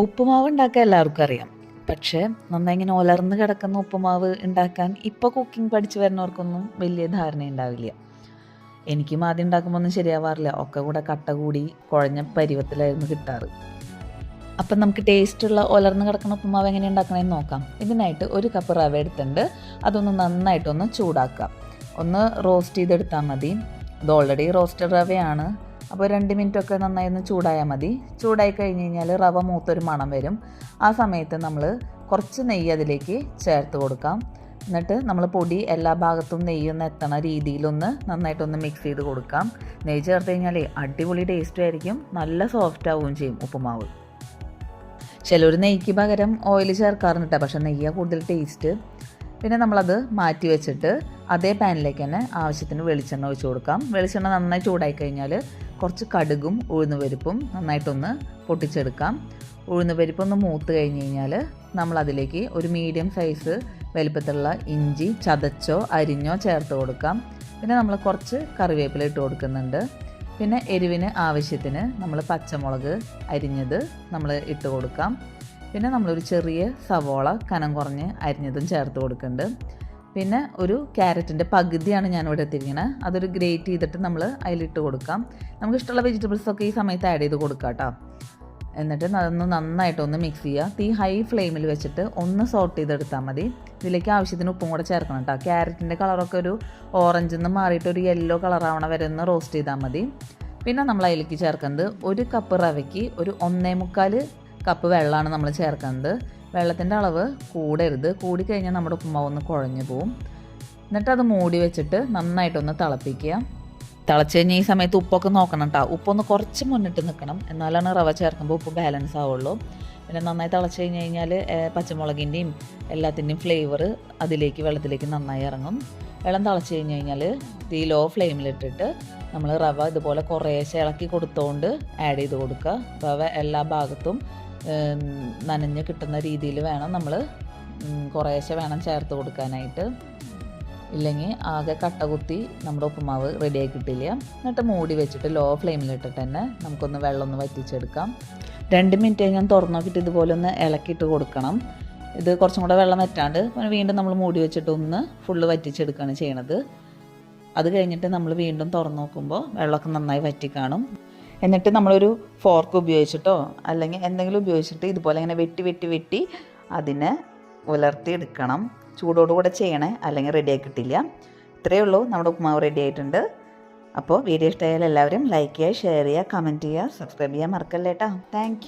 ഉപ്പുമാവ് ഉണ്ടാക്കാൻ എല്ലാവർക്കും അറിയാം. പക്ഷേ നന്നായി ഇങ്ങനെ ഒലർന്ന് കിടക്കുന്ന ഉപ്പുമാവ് ഉണ്ടാക്കാൻ ഇപ്പോൾ കുക്കിംഗ് പഠിച്ചു വരുന്നവർക്കൊന്നും വലിയ ധാരണ ഉണ്ടാവില്ല. എനിക്കും ആദ്യം ഉണ്ടാക്കുമ്പോൾ ഒന്നും ശരിയാവാറില്ല. ഒക്കെ കൂടെ കട്ട കൂടി കുഴഞ്ഞ പരുവത്തിലായിരുന്നു കിട്ടാറ്. അപ്പം നമുക്ക് ടേസ്റ്റുള്ള ഒലർന്ന് കിടക്കുന്ന ഉപ്പുമാവ് എങ്ങനെ ഉണ്ടാക്കണമെന്ന് നോക്കാം. ഇതിനായിട്ട് ഒരു കപ്പ് റവ എടുത്തിട്ടുണ്ട്. അതൊന്ന് നന്നായിട്ടൊന്ന് ചൂടാക്കാം. ഒന്ന് റോസ്റ്റ് ചെയ്തെടുത്താൽ മതി. ഇത് ഓൾറെഡി റോസ്റ്റഡ് റവയാണ്. അപ്പോൾ രണ്ട് മിനിറ്റൊക്കെ നന്നായി ഒന്ന് ചൂടായാൽ മതി. ചൂടായി കഴിഞ്ഞ് കഴിഞ്ഞാൽ റവ മൂത്തൊരു മണം വരും. ആ സമയത്ത് നമ്മൾ കുറച്ച് നെയ്യ് അതിലേക്ക് ചേർത്ത് കൊടുക്കാം. എന്നിട്ട് നമ്മൾ പൊടി എല്ലാ ഭാഗത്തും നെയ്യൊന്ന് എത്തണ രീതിയിലൊന്ന് നന്നായിട്ടൊന്ന് മിക്സ് ചെയ്ത് കൊടുക്കാം. നെയ്യ് ചേർത്ത് കഴിഞ്ഞാൽ അടിപൊളി ടേസ്റ്റും ആയിരിക്കും. നല്ല സോഫ്റ്റ് ആവുകയും ചെയ്യും ഉപ്പുമാവ്. ചിലർ നെയ്ക്ക് പകരം ഓയിൽ ചേർക്കാറുണ്ട് പക്ഷേ നെയ്യ കൂടുതൽ ടേസ്റ്റ് പിന്നെ നമ്മളത് മാറ്റി വെച്ചിട്ട് അതേ പാനിലേക്ക് തന്നെ ആവശ്യത്തിന് വെളിച്ചെണ്ണ ഒഴിച്ച് കൊടുക്കാം. വെളിച്ചെണ്ണ നന്നായി ചൂടായി കഴിഞ്ഞാൽ കുറച്ച് കടുകും ഉഴുന്നുപരിപ്പും നന്നായിട്ടൊന്ന് പൊട്ടിച്ചെടുക്കാം. ഉഴുന്നുപരിപ്പ് ഒന്ന് മൂത്ത് കഴിഞ്ഞ് കഴിഞ്ഞാൽ നമ്മളതിലേക്ക് ഒരു മീഡിയം സൈസ് വലിപ്പത്തിലുള്ള ഇഞ്ചി ചതച്ചോ അരിഞ്ഞോ ചേർത്ത് കൊടുക്കാം. പിന്നെ നമ്മൾ കുറച്ച് കറിവേപ്പില ഇട്ട് കൊടുക്കുന്നുണ്ട്. പിന്നെ എരിവിന് ആവശ്യത്തിന് നമ്മൾ പച്ചമുളക് അരിഞ്ഞത് നമ്മൾ ഇട്ട് കൊടുക്കാം. പിന്നെ നമ്മളൊരു ചെറിയ സവോള കനം കുറഞ്ഞ് അരിഞ്ഞതും ചേർത്ത് കൊടുക്കുന്നുണ്ട്. പിന്നെ ഒരു ക്യാരറ്റിന്റെ പകുതിയാണ് ഞാനിവിടെ എത്തിയിരിക്കുന്നത് അതൊരു ഗ്രേറ്റ് ചെയ്തിട്ട് നമ്മൾ അതിലിട്ട് കൊടുക്കാം. നമുക്ക് ഇഷ്ടമുള്ള വെജിറ്റബിൾസൊക്കെ ഈ സമയത്ത് ആഡ് ചെയ്ത് കൊടുക്കാം കേട്ടോ. എന്നിട്ട് അതൊന്ന് നന്നായിട്ടൊന്ന് മിക്സ് ചെയ്യുക. തീ ഹൈ ഫ്ലെയിമിൽ വെച്ചിട്ട് ഒന്ന് സോട്ട് ചെയ്തെടുത്താൽ മതി. ഇതിലേക്ക് ആവശ്യത്തിന് ഉപ്പും കൂടെ ചേർക്കണം കേട്ടോ. ക്യാരറ്റിന്റെ കളറൊക്കെ ഒരു ഓറഞ്ചിൽ നിന്ന് മാറിയിട്ട് ഒരു യെല്ലോ കളറാവണ വരെ ഒന്ന് റോസ്റ്റ് ചെയ്താൽ മതി. പിന്നെ നമ്മൾ അതിലേക്ക് ചേർക്കുന്നത് ഒരു കപ്പ് റവയ്ക്ക് ഒരു ഒന്നേ മുക്കാൽ കപ്പ് വെള്ളമാണ് നമ്മൾ ചേർക്കുന്നത്. വെള്ളത്തിന്റെ അളവ് കൂടരുത്. കൂടിക്കഴിഞ്ഞാൽ നമ്മുടെ ഉപ്പുമാവ് ഒന്ന് കുഴഞ്ഞു പോവും. എന്നിട്ട് അത് മൂടി വെച്ചിട്ട് നന്നായിട്ടൊന്ന് തിളപ്പിക്കുക. തിളച്ച് കഴിഞ്ഞാൽ ഈ സമയത്ത് ഉപ്പൊക്കെ നോക്കണം കേട്ടോ ഉപ്പൊന്ന് കുറച്ച് മുന്നിട്ട് നിൽക്കണം. എന്നാലാണ് റവ ചേർക്കുമ്പോൾ ഉപ്പ് ബാലൻസ് ആവുള്ളൂ. പിന്നെ നന്നായി തിളച്ച് കഴിഞ്ഞ് കഴിഞ്ഞാൽ പച്ചമുളകിന്റെയും എല്ലാത്തിന്റെയും ഫ്ലേവർ അതിലേക്ക് വെള്ളത്തിലേക്ക് നന്നായി ഇറങ്ങും. വെള്ളം തിളച്ച് കഴിഞ്ഞ് കഴിഞ്ഞാൽ തീ ലോ ഫ്ലെയിമിലിട്ടിട്ട് നമ്മൾ റവ ഇതുപോലെ കുറേശ്ശെ ഇളക്കി കൊടുത്തുകൊണ്ട് ആഡ് ചെയ്ത് കൊടുക്കുക. റവ എല്ലാ ഭാഗത്തും നനഞ്ഞ് കിട്ടുന്ന രീതിയിൽ വേണം നമ്മൾ കുറേശ്ശെ വേണം ചേർത്ത് കൊടുക്കാനായിട്ട്. ഇല്ലെങ്കിൽ ആകെ കട്ട കുത്തി നമ്മുടെ ഉപ്പുമാവ് റെഡിയായി കിട്ടില്ല. എന്നിട്ട് മൂടി വെച്ചിട്ട് ലോ ഫ്ലെയിമിലിട്ടിട്ട് തന്നെ നമുക്കൊന്ന് വെള്ളം ഒന്ന് വറ്റിച്ചെടുക്കാം. രണ്ട് മിനിറ്റ് ഞാൻ തുറന്നു നോക്കിയിട്ട് ഇതുപോലെ ഒന്ന് ഇളക്കിയിട്ട് കൊടുക്കണം. ഇത് കുറച്ചും കൂടെ വെള്ളം വറ്റാണ്ട് വീണ്ടും നമ്മൾ മൂടി വെച്ചിട്ട് ഒന്ന് ഫുള്ള് വറ്റിച്ചെടുക്കുകയാണ് ചെയ്യണത്. അത് കഴിഞ്ഞിട്ട് നമ്മൾ വീണ്ടും തുറന്നു നോക്കുമ്പോൾ വെള്ളമൊക്കെ നന്നായി വറ്റി കാണും എന്നിട്ട് നമ്മളൊരു ഫോർക്ക് ഉപയോഗിച്ചിട്ടോ അല്ലെങ്കിൽ എന്തെങ്കിലും ഉപയോഗിച്ചിട്ട് ഇതുപോലെ ഇങ്ങനെ വെട്ടി വെട്ടി വെട്ടി അതിനെ ഉലർത്തിയെടുക്കണം. ചൂടോടുകൂടെ ചെയ്യണേ അല്ലെങ്കിൽ റെഡിയായി കിട്ടില്ല ഇത്രയേ ഉള്ളൂ. നമ്മുടെ ഉപ്പുമാവ് റെഡി ആയിട്ടുണ്ട്. അപ്പോൾ വീഡിയോ ഇഷ്ടമായാൽ എല്ലാവരും ലൈക്ക് ചെയ്യുക ഷെയർ ചെയ്യുക കമന്റ് ചെയ്യുക സബ്സ്ക്രൈബ് ചെയ്യാൻ മറക്കല്ലേട്ടാ താങ്ക്